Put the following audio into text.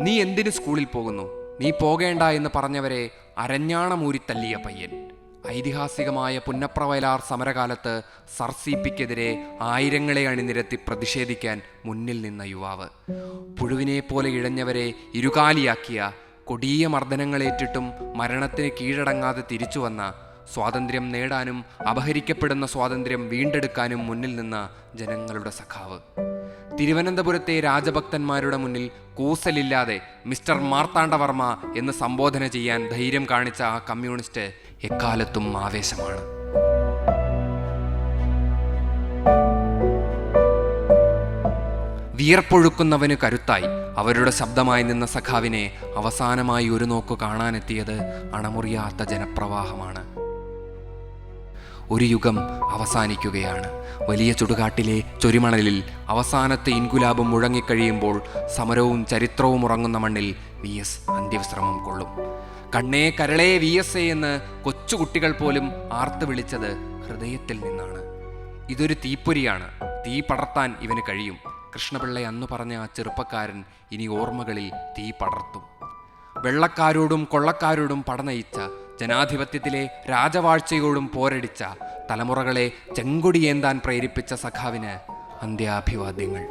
നീ എന്തിന് സ്കൂളിൽ പോകുന്നു? നീ പോകേണ്ട എന്ന് പറഞ്ഞവരെ അരഞ്ഞാണമൂരിത്തല്ലിയ പയ്യൻ. ഐതിഹാസികമായ പുന്നപ്രവയലാർ സമരകാലത്ത് സർ സി പിക്കെതിരെ ആയിരങ്ങളെ അണിനിരത്തി പ്രതിഷേധിക്കാൻ മുന്നിൽ നിന്ന യുവാവ്. പുഴുവിനെ പോലെ ഇഴഞ്ഞവരെ ഇരുകാലിയാക്കിയ കൊടിയ മർദ്ദനങ്ങളേറ്റിട്ടും മരണത്തിന് കീഴടങ്ങാതെ തിരിച്ചു വന്ന സ്വാതന്ത്ര്യം നേടാനും അപഹരിക്കപ്പെടുന്ന സ്വാതന്ത്ര്യം വീണ്ടെടുക്കാനും മുന്നിൽ നിന്ന ജനങ്ങളുടെ സഖാവ്. തിരുവനന്തപുരത്തെ രാജഭക്തന്മാരുടെ മുന്നിൽ കൂസലില്ലാതെ മിസ്റ്റർ മാർത്താണ്ഡവർമ്മ എന്ന് സംബോധന ചെയ്യാൻ ധൈര്യം കാണിച്ച ആ കമ്മ്യൂണിസ്റ്റ് എക്കാലത്തും ആവേശമാണ്. വിയർപ്പൊഴുക്കുന്നവന് കരുത്തായി അവരുടെ ശബ്ദമായി നിന്ന സഖാവിനെ അവസാനമായി ഒരു നോക്കു കാണാനെത്തിയത് അണമുറിയാത്ത ജനപ്രവാഹമാണ്. ഒരു യുഗം അവസാനിക്കുകയാണ്. വലിയ ചുടുകാട്ടിലെ ചൊരിമണലിൽ അവസാനത്തെ ഇൻകുലാബും മുഴങ്ങിക്കഴിയുമ്പോൾ സമരവും ചരിത്രവും ഉറങ്ങുന്ന മണ്ണിൽ വി എസ് അന്ത്യവിശ്രമം കൊള്ളും. കണ്ണേ കരളേ വി എസ് എ എന്ന് കൊച്ചുകുട്ടികൾ പോലും ആർത്ത് വിളിച്ചത് ഹൃദയത്തിൽ നിന്നാണ്. ഇതൊരു തീപ്പൊരിയാണ്. തീ പടർത്താൻ ഇവന് കഴിയും. കൃഷ്ണപിള്ള അന്നു പറഞ്ഞ ആ ചെറുപ്പക്കാരൻ ഇനി ഓർമ്മകളിൽ തീ പടർത്തും. വെള്ളക്കാരോടും കൊള്ളക്കാരോടും പടനയിച്ച ജനാധിപത്യത്തിലെ രാജവാഴ്ചയോടും പോരടിച്ച തലമുറകളെ ചെങ്കൊടിയേന്താൻ പ്രേരിപ്പിച്ച സഖാവിന് അന്ത്യാഭിവാദ്യങ്ങൾ.